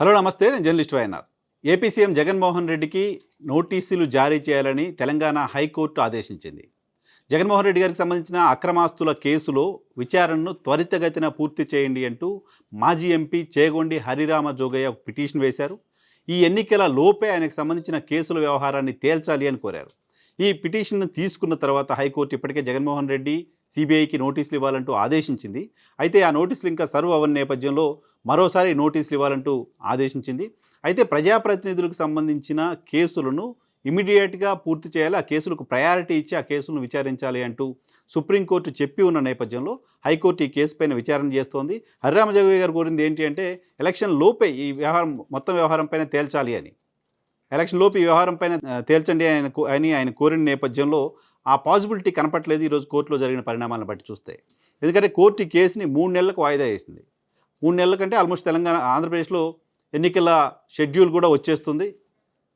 Hello నమస్తే. నేను journalist YNR. AP CM Jaganmohan రెడ్డికి నోటీసులు జారీ చేయాలని తెలంగాణ హైకోర్టు ఆదేశించింది. జగన్మోహన్ రెడ్డి గారికి సంబంధించిన అక్రమాస్తుల కేసులో విచారణను త్వరితగతిన పూర్తి చేయండి అంటూ మాజీ ఎంపీ చేగొండి హరిరామ జోగయ్య పిటిషన్ వేశారు. ఈ ఎన్నికల లోపే ఆయనకు సంబంధించిన కేసుల వ్యవహారాన్ని తేల్చాలి అని కోరారు. ఈ పిటిషన్ను తీసుకున్న తర్వాత హైకోర్టు ఇప్పటికే జగన్మోహన్ రెడ్డి సిబిఐకి నోటీసులు ఇవ్వాలంటూ ఆదేశించింది. అయితే ఆ నోటీసులు ఇంకా సర్వ్ అవ్వని నేపథ్యంలో మరోసారి నోటీసులు ఇవ్వాలంటూ ఆదేశించింది. అయితే ప్రజాప్రతినిధులకు సంబంధించిన కేసులను ఇమీడియట్గా పూర్తి చేయాలి ఆ కేసులకు ప్రయారిటీ ఇచ్చి ఆ కేసులను విచారించాలి అంటూ సుప్రీంకోర్టు చెప్పి ఉన్న నేపథ్యంలో హైకోర్టు ఈ కేసు పైన విచారణ చేస్తోంది. హరిరామ జగయ్య గారు కోరింది ఏంటి అంటే ఎలక్షన్ లోపే ఈ వ్యవహారం మొత్తం వ్యవహారం పైన తేల్చాలి అని. ఎలక్షన్ లోపు ఈ వ్యవహారం పైన తేల్చండి ఆయన అని ఆయన కోరిన నేపథ్యంలో ఆ పాసిబిలిటీ కనపట్లేదు ఈరోజు కోర్టులో జరిగిన పరిణామాలను బట్టి చూస్తే. ఎందుకంటే కోర్టు ఈ కేసుని మూడు నెలలకు వాయిదా వేసింది. మూడు నెలల కంటే ఆల్మోస్ట్ తెలంగాణ ఆంధ్రప్రదేశ్లో ఎన్నికల షెడ్యూల్ కూడా వచ్చేస్తుంది.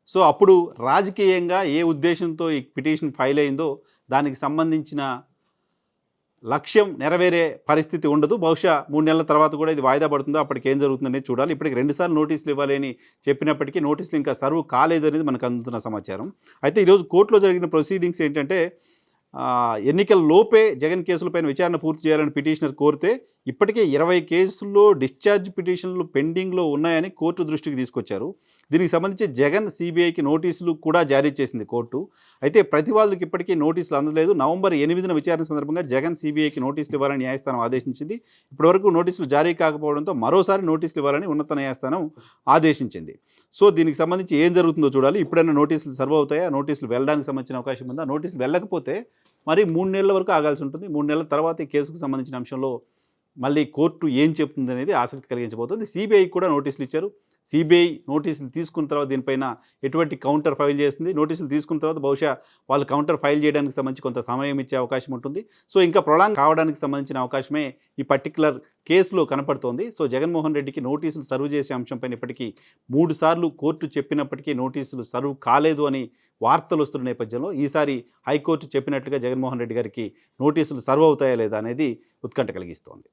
సో అప్పుడు రాజకీయంగా ఏ ఉద్దేశంతో ఈ పిటిషన్ ఫైల్ అయిందో దానికి సంబంధించిన లక్ష్యం నెరవేరే పరిస్థితి ఉండదు. బహుశా మూడు నెలల తర్వాత కూడా ఇది వాయిదా పడుతుందో అప్పటికి ఏం జరుగుతుందనేది చూడాలి. ఇప్పటికి రెండుసార్లు నోటీసులు ఇవ్వాలని చెప్పినప్పటికీ నోటీసులు ఇంకా సర్వ్ కాలేదు అనేది మనకు అందుతున్న సమాచారం. అయితే ఈరోజు కోర్టులో జరిగిన ప్రొసీడింగ్స్ ఏంటంటే ఎన్నికల లోపే జగన్ కేసులపైన విచారణ పూర్తి చేయాలని పిటిషనర్ కోరితే ఇప్పటికే ఇరవై కేసుల్లో డిశ్చార్జ్ పిటిషన్లు పెండింగ్లో ఉన్నాయని కోర్టు దృష్టికి తీసుకొచ్చారు. దీనికి సంబంధించి జగన్ సిబిఐకి నోటీసులు కూడా జారీ చేసింది కోర్టు. అయితే ప్రతివాదులకు ఇప్పటికీ నోటీసులు అందలేదు. నవంబర్ ఎనిమిదిన విచారణ సందర్భంగా జగన్ సిబిఐకి నోటీసులు ఇవ్వాలని న్యాయస్థానం ఆదేశించింది. ఇప్పటివరకు నోటీసులు జారీ కాకపోవడంతో మరోసారి నోటీసులు ఇవ్వాలని ఉన్నత న్యాయస్థానం ఆదేశించింది. సో దీనికి సంబంధించి ఏం జరుగుతుందో చూడాలి. ఇప్పుడైనా నోటీసులు సర్వ్ అవుతాయా? నోటీసులు వెళ్ళడానికి సంబంధించిన అవకాశం ఉందా? నోటీసులు వెళ్ళకపోతే మరి మూడు నెలల వరకు ఆగాల్సి ఉంటుంది. మూడు నెలల తర్వాత ఈ కేసుకు సంబంధించిన అంశంలో మళ్ళీ కోర్టు ఏం చెప్తుంది అనేది ఆసక్తి కలిగించబోతుంది. సిబిఐకి కూడా నోటీసులు ఇచ్చారు. సిబిఐ నోటీసులు తీసుకున్న తర్వాత దీనిపైన ఎటువంటి కౌంటర్ ఫైల్ చేస్తుంది? నోటీసులు తీసుకున్న తర్వాత బహుశా వాళ్ళు కౌంటర్ ఫైల్ చేయడానికి సంబంధించి కొంత సమయం ఇచ్చే అవకాశం ఉంటుంది. సో ఇంకా ప్రొలాంగ్ కావడానికి సంబంధించిన అవకాశమే ఈ పర్టికులర్ కేసులో కనపడుతోంది. సో జగన్మోహన్ రెడ్డికి నోటీసులు సర్వ్ చేసే అంశంపైన ఇప్పటికీ మూడు సార్లు కోర్టు చెప్పినప్పటికీ నోటీసులు సర్వ్ కాలేదు అని వార్తలు వస్తున్న నేపథ్యంలో ఈసారి హైకోర్టు చెప్పినట్లుగా జగన్మోహన్ రెడ్డి గారికి నోటీసులు సర్వ్ అవుతాయా లేదా అనేది ఉత్కంఠ కలిగిస్తోంది.